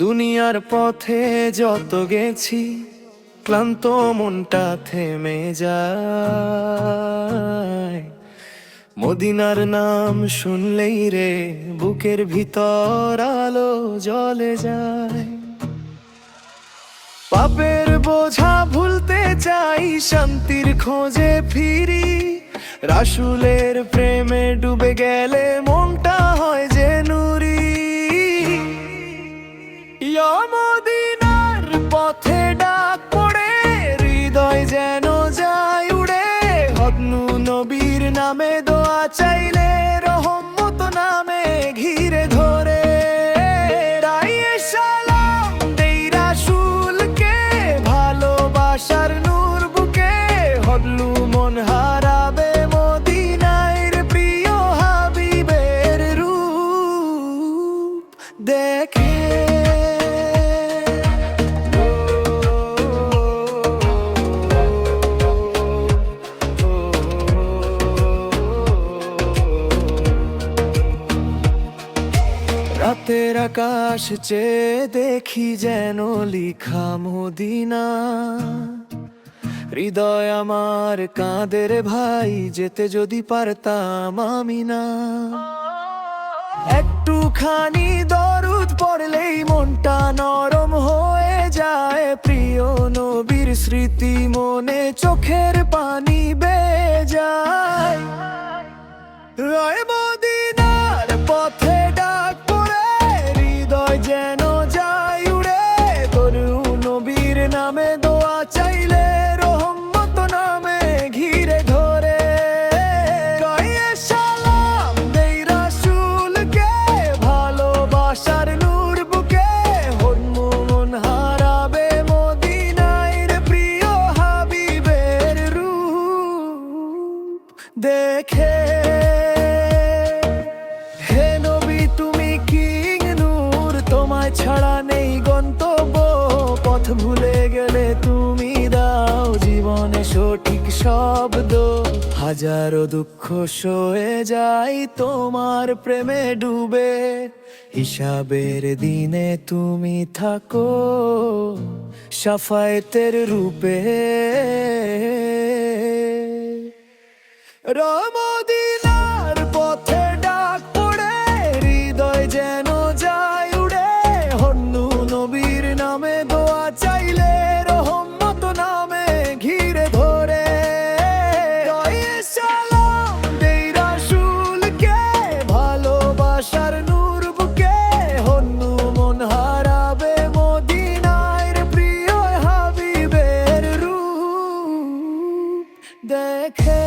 দুনিয়ার পথে যত গেছি, ক্লান্ত মনটা থেমে যায়। মদিনার নাম শুনলেই রে বুকের ভিতর আলো জ্বলে যায়। পাপের বোঝা ভুলতে চাই শান্তির খোঁজে ফিরি। রাসুলের প্রেমে ডুবে গেলে মনটা হয় যে নুরি। মদিনার পথে ডাক পড়ে, হৃদয় যেন যায় উড়ে। হদনু নবীর নামে দোয়া চাইলে রাতের আকাশ চেয়ে দেখি যেন লিখা মদিনা। হৃদয় আমার কাঁদের ভাই, যেতে যদি পারতাম আমি না। একটুখানি মনটা নরম হয়ে যায়। প্রিয় নবীর স্মৃতি মনে চোখের পানি বেয়ে যায়। দেখে। হে নবী, তুমি কিং নূর, তোমায় ছাড়া নেই গন্তব্য। পথ ভুলে গেলে তুমি দাও জীবনে সঠিক শব্দ। হাজারো দুঃখ সয়ে যাই তোমার প্রেমে ডুবে। হিসাবের দিনে তুমি থাকো, সাফায়েতের রূপে। রমদিনার পথে হৃদয় যেন উড়ে। হন্নু নবীর নামে চাইলে নামে ঘিরে ধরে। রাসুলকে, ভালোবাসার হন্নু মন হারাবে মদিনার প্রিয় দেখে